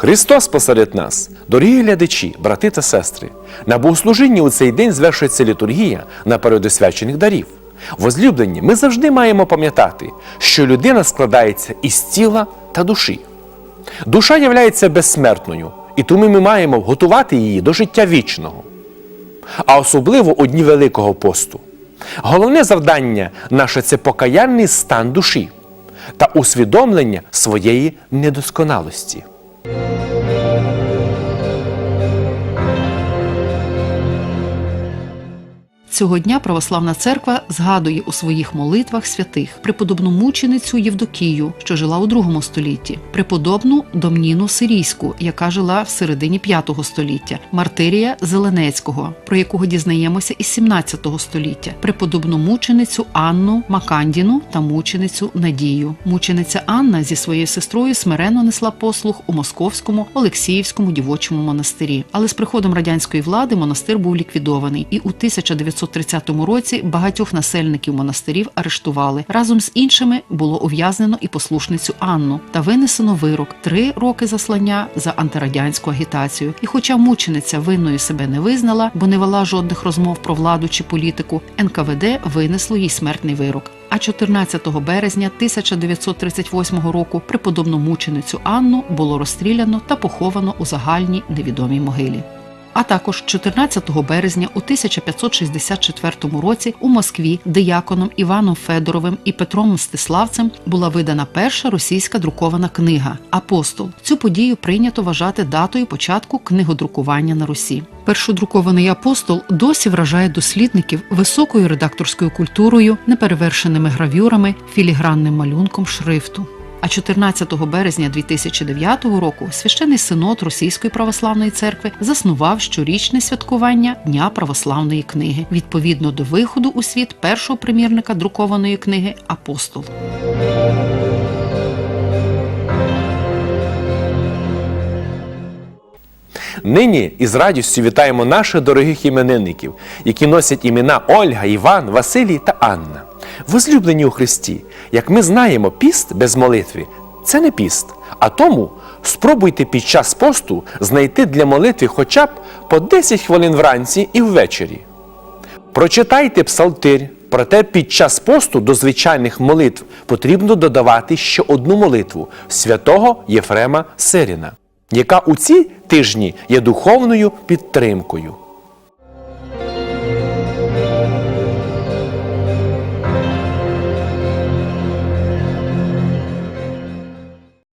Христос посеред нас, дорогі глядачі, брати та сестри, на богослужінні у цей день звершується літургія наперед свячених дарів. Возлюблені, ми завжди маємо пам'ятати, що людина складається із тіла та душі. Душа являється безсмертною, і тому ми маємо готувати її до життя вічного, а особливо у дні Великого посту. Головне завдання наше це покаянний стан душі та усвідомлення своєї недосконалості. Цього дня православна церква згадує у своїх молитвах святих преподобну мученицю Євдокію, що жила у другому столітті, преподобну Домніну Сирійську, яка жила в середині V століття, Мартирія Зеленецького, про якого дізнаємося із 17 століття, преподобну мученицю Анну Макандіну та мученицю Надію. Мучениця Анна зі своєю сестрою смиренно несла послуг у Московському Олексіївському дівочому монастирі. Але з приходом радянської влади монастир був ліквідований, і у 1930 році багатьох насельників монастирів арештували. Разом з іншими було ув'язнено і послушницю Анну та винесено вирок три роки заслання за антирадянську агітацію. І, хоча мучениця винною себе не визнала, бо не вела жодних розмов про владу чи політику, НКВД винесло їй смертний вирок. А 14 березня 1938 року преподобну мученицю Анну було розстріляно та поховано у загальній невідомій могилі. А також 14 березня у 1564 році у Москві дияконом Іваном Федоровим і Петром Мстиславцем була видана перша російська друкована книга Апостол. Цю подію прийнято вважати датою початку книгодрукування на Русі. Першодрукований апостол досі вражає дослідників високою редакторською культурою, неперевершеними гравюрами, філігранним малюнком шрифту. А 14 березня 2009 року священний синод Російської православної церкви заснував щорічне святкування Дня православної книги відповідно до виходу у світ першого примірника друкованої книги Апостол. Нині із радістю вітаємо наших дорогих іменинників, які носять імена Ольга, Іван, Василій та Анна. Возлюблені у Христі, як ми знаємо, піст без молитви це не піст. А тому спробуйте під час посту знайти для молитви хоча б по 10 хвилин вранці і ввечері. Прочитайте псалтир, проте під час посту до звичайних молитв потрібно додавати ще одну молитву святого Єфрема Сиріна, яка у ці тижні є духовною підтримкою.